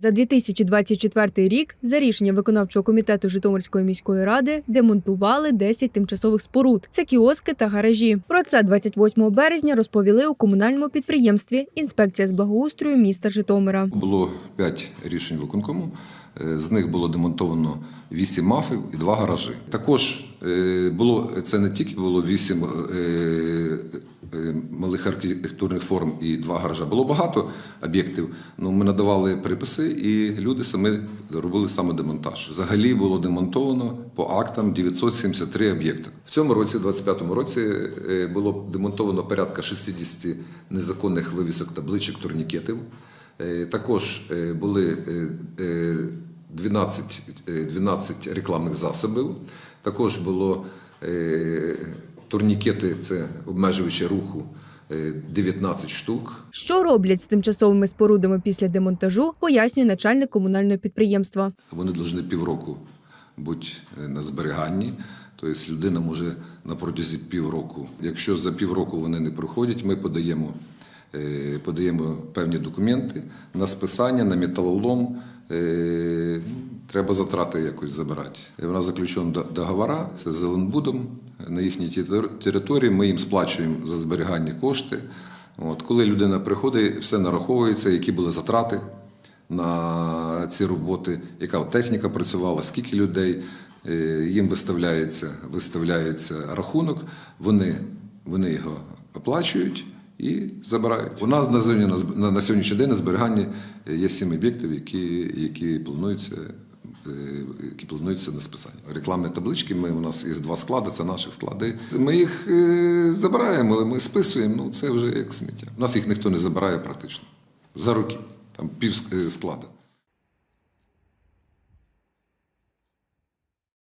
За 2024 рік за рішенням виконавчого комітету Житомирської міської ради демонтували 10 тимчасових споруд. Це кіоски та гаражі. Про це 28 березня розповіли у комунальному підприємстві Інспекція з благоустрою міста Житомира. Було 5 рішень виконкому. Е, З них було демонтовано 8 мафів і 2 гаражі. Також е, було це не тільки було 8 е, е, малих архітектурних форм і 2 гаража. Було багато об'єктів. Ну, ми надавали приписи, і люди самі робили саме демонтаж. Взагалі було демонтовано по актам 973 об'єкти. В цьому році, в 25-му році, е, було демонтовано порядка 60 незаконних вивісок табличок, турнікетів. Е, Також е, були е, е, 12, е, 12 рекламних засобів. Також було е, турнікети, це обмежувачі руху, е, 19 штук. Що роблять з тимчасовими спорудами після демонтажу, пояснює начальник комунального підприємства. Вони повинні півроку бути е, на зберіганні. Тобто людина може на протязі півроку. Якщо за півроку вони не проходять, ми подаємо, е, подаємо певні документи на списання, на металолом. Треба затрати якось забирати. У нас заключені до- договори це з Зеленбудом на їхній території. Ми їм сплачуємо за зберігання кошти. От, коли людина приходить, все нараховується, які були затрати на ці роботи, яка техніка працювала, скільки людей. Е, Їм виставляється, виставляється рахунок, вони, вони його оплачують і забирають. У нас на, сьогодні- на сьогоднішній день на зберіганні є сім об'єктів, які, які плануються. Е, Які плануються на списання. Рекламні таблички. Ми у нас є два склади, це наші склади. Ми їх забираємо, забираємо, ми списуємо. Ну це вже як сміття. У нас їх ніхто не забирає практично за роки. Там пів е, складу.